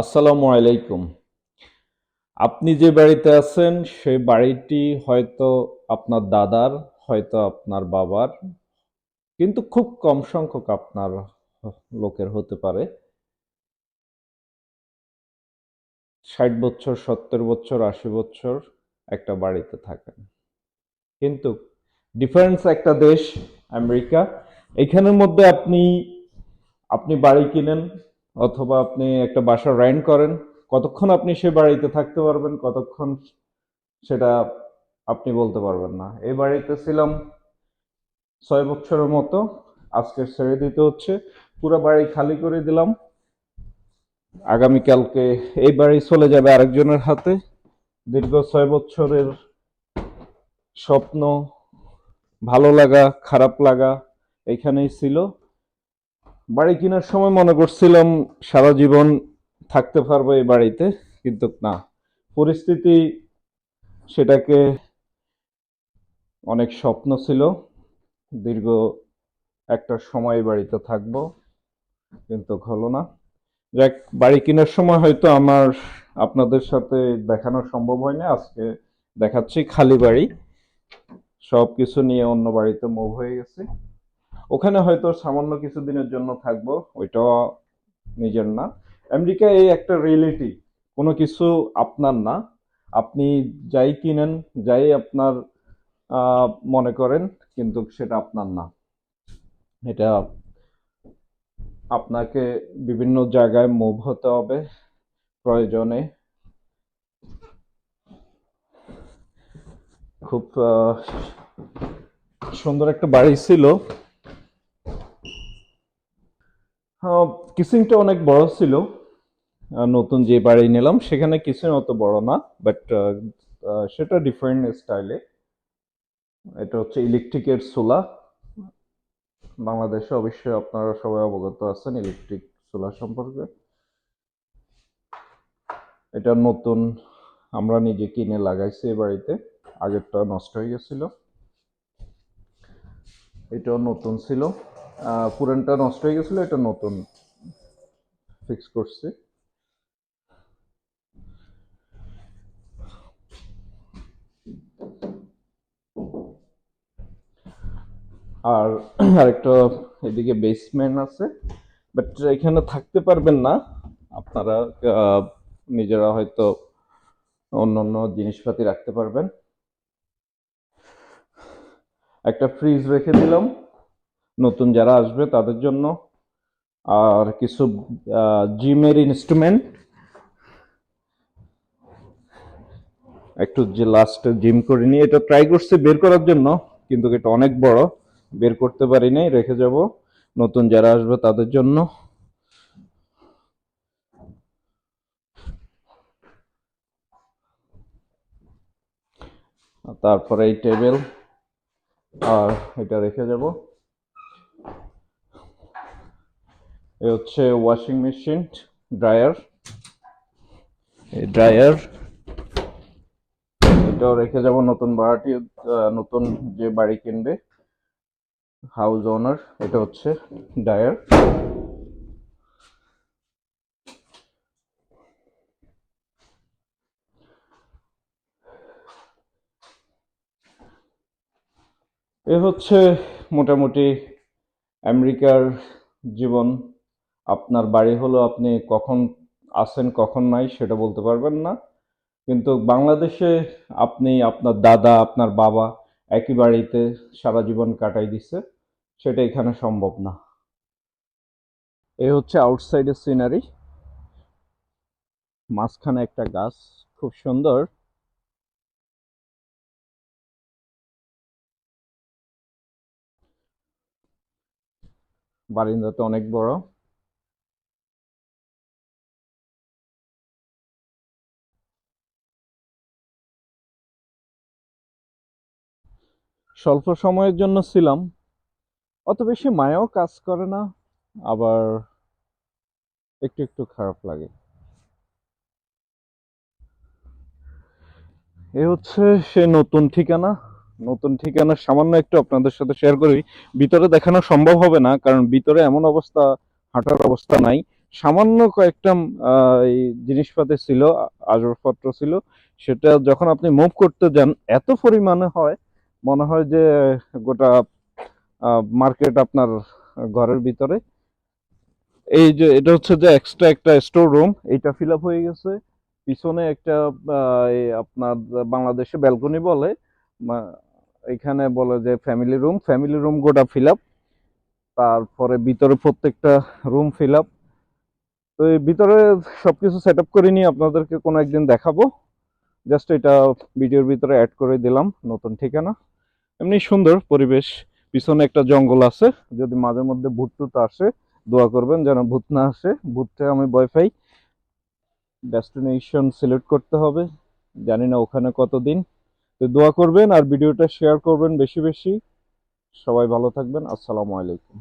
আসসালামু আলাইকুম। আপনি যে বাড়িতে আছেন সেই বাড়িটি হয়তো আপনার দাদার, হয়তো আপনার বাবার, কিন্তু খুব কম সংখ্যক আপনার লোকের হতে পারে। ষাট বছর, সত্তর বছর, আশি বছর একটা বাড়িতে থাকেন। কিন্তু ডিফারেন্স একটা দেশ, আমেরিকা। এখানের মধ্যে আপনি আপনি বাড়ি কিনেন অথবা আপনি একটা বাসা রেন্ট করেন, কতক্ষণ আপনি সে বাড়িতে থাকতে পারবেন, কতক্ষণ সেটা আপনি বলতে পারবেন না। এই বাড়িতে ছিলাম ছয় বছরের মতো, আজকে ছেড়ে দিতে হচ্ছে, পুরো বাড়ি খালি করে দিলাম। আগামীকালকে এই বাড়ি চলে যাবে আরেকজনের হাতে। দীর্ঘ ছয় বছরের স্বপ্ন, ভালো লাগা, খারাপ লাগা এখানেই ছিল। বাড়ি কেনার সময় মনে করছিলাম সারা জীবন থাকতে পারব এই বাড়িতে, কিন্তু না। পরিস্থিতি সেটাকে অনেক স্বপ্ন ছিল। দীর্ঘ একটা সময় বাড়িতে থাকব, কিন্তু হলো না। যাক, বাড়ি কেনার সময় হয়তো আমার আপনাদের সাথে দেখানো সম্ভব হয় না আজকে দেখাচ্ছি খালি বাড়ি। সব কিছু নিয়ে অন্য বাড়িতে মুভ হয়ে গেছে। ওখানে হয়তো সামান্য কিছুদিনের জন্য থাকব ওইটাও নিজের না। আমেরিকা এই একটা রিয়েলিটি কোনো কিছু আপনার না। আপনি যাই কিনেন, যাই আপনার মনে করেন, কিন্তু সেটা আপনার না। এটা আপনাকে বিভিন্ন জায়গায় মুভ হতে হবে, প্রয়োজনে। খুব সুন্দর একটা বাড়ি ছিল। কিচিংটা অনেক বড় ছিল। নতুন যে বাড়ি নিলাম, সেখানে কিচেন অত বড় না বাট সেটা ডিফারেন্ট স্টাইলে এটা হচ্ছে ইলেকট্রিকের চুলা বাংলাদেশে অবশ্যই আপনারা সবাই অবগত আছেন ইলেকট্রিক চুলা সম্পর্কে। এটা নতুন, আমরা নিজে কিনে লাগাইছি এই বাড়িতে, আগেরটা নষ্ট হয়ে গেছিল। এটাও নতুন ছিল। পুরানটা নষ্ট হয়ে গেছিল, এটা নতুন। ফিক্স করছি। আর আরেকটা এদিকে বেসমেন্ট আছে। বাট এখানে থাকতে পারবেন না। আপনারা নিজেরা হয়তো অন্য অন্য জিনিসপাতি রাখতে পারবেন। একটা ফ্রিজ রেখে দিলাম। নতুন যারা আসবে তাদের জন্য আর কিছু জিমের ইনস্ট্রুমেন্ট একটু যে লাস্টে জিম করে নিয়ে এটা ট্রাই করছি বের করার জন্য, কিন্তু এটা অনেক বড়, বের করতে পারি নাই, রেখে যাব। নতুন যারা আসবে তাদের জন্য। তারপরে এই টেবিল আর এটা রেখে যাব। এ হচ্ছে ওয়াশিং মেশিন ড্রায়ার ড্রায়ার এটাও রেখে যাব নতুন ভাড়াটি নতুন যে বাড়ি কিনবে হাউস ওনার এটা হচ্ছে ড্রায়ার এ হচ্ছে মোটামুটি আমেরিকার জীবন। আপনার বাড়ি হলো আপনি কখন আসেন, কখন নাই সেটা বলতে পারবেন না। কিন্তু বাংলাদেশে আপনি, আপনার দাদা, আপনার বাবা একই বাড়িতে সারা জীবন কাটাই দিছে, সেটা এখানে সম্ভব না। এই হচ্ছে আউটসাইডের সিনারি মাঝখানে একটা গাছ, খুব সুন্দর। বারিন্দাতে অনেক বড়। স্বল্প সময়ের জন্য ছিলাম। অত বেশি মায়াও কাজ করে না, আবার একটু একটু খারাপ লাগে। এ হচ্ছে সে নতুন ঠিকানা। নতুন ঠিকানা সামান্য একটু আপনাদের সাথে শেয়ার করি। ভিতরে দেখানো সম্ভব হবে না, কারণ ভিতরে এমন অবস্থা, হাঁটার অবস্থা নাই। সামান্য কয়েকটা জিনিসপাতি ছিল, আসবাবপত্র ছিল। সেটা যখন আপনি মুভ করতে যান, এত পরিমাণে হয় মনে হয় যে গোটা মার্কেট আপনার ঘরের ভিতরে। এই যে, এটা হচ্ছে যে এক্সট্রা একটা স্টোর রুম এইটা ফিল হয়ে গেছে। পিছনে একটা আপনার বাংলাদেশে ব্যালকনি বলে এখানে বলে যে ফ্যামিলি রুম ফ্যামিলি রুম গোটা ফিল তারপরে ভিতরে প্রত্যেকটা রুম ফিল তো এই ভিতরে সবকিছু সেট আপ করে নিয়ে আপনাদেরকে কোনো একদিন দেখাবো। জাস্ট এটা ভিডিওর ভিতরে অ্যাড করে দিলাম, নতুন ঠিকানা। এমনি সুন্দর পরিবেশ। পিছনে একটা জঙ্গল আছে। যদি মাঝে মধ্যে ভূত টুত আসে, দোয়া করবেন যেন ভূত না আসে। ভূতটা আমি ভয় পাই। ডেস্টিনেশন সিলেক্ট করতে হবে। জানি না ওখানে কতদিন। তো দোয়া করবেন আর ভিডিওটা শেয়ার করবেন বেশি বেশি। সবাই ভালো থাকবেন। আসসালামু আলাইকুম।